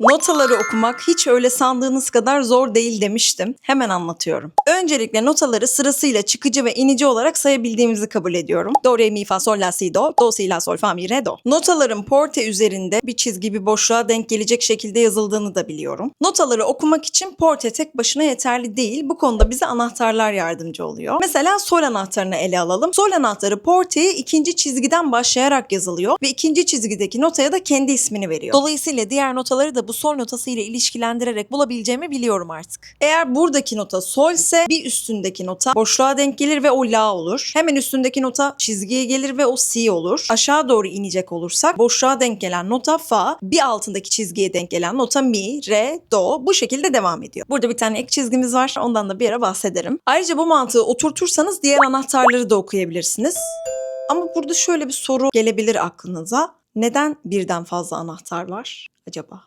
Notaları okumak hiç öyle sandığınız kadar zor değil demiştim. Hemen anlatıyorum. Öncelikle notaları sırasıyla çıkıcı ve inici olarak sayabildiğimizi kabul ediyorum. Do, re, mi, fa, sol, la, si, do. Do, si, la, sol, fa, mi, re, do. Notaların porte üzerinde bir çizgi bir boşluğa denk gelecek şekilde yazıldığını da biliyorum. Notaları okumak için porte tek başına yeterli değil. Bu konuda bize anahtarlar yardımcı oluyor. Mesela sol anahtarını ele alalım. Sol anahtarı porteye ikinci çizgiden başlayarak yazılıyor ve ikinci çizgideki notaya da kendi ismini veriyor. Dolayısıyla diğer notaları da bu sol notası ile ilişkilendirerek bulabileceğimi biliyorum artık. Eğer buradaki nota sol ise bir üstündeki nota boşluğa denk gelir ve o la olur. Hemen üstündeki nota çizgiye gelir ve o si olur. Aşağı doğru inecek olursak boşluğa denk gelen nota fa, bir altındaki çizgiye denk gelen nota mi, re, do bu şekilde devam ediyor. Burada bir tane ek çizgimiz var. Ondan da bir ara bahsederim. Ayrıca bu mantığı oturtursanız diğer anahtarları da okuyabilirsiniz. Ama burada şöyle bir soru gelebilir aklınıza. Neden birden fazla anahtar var acaba?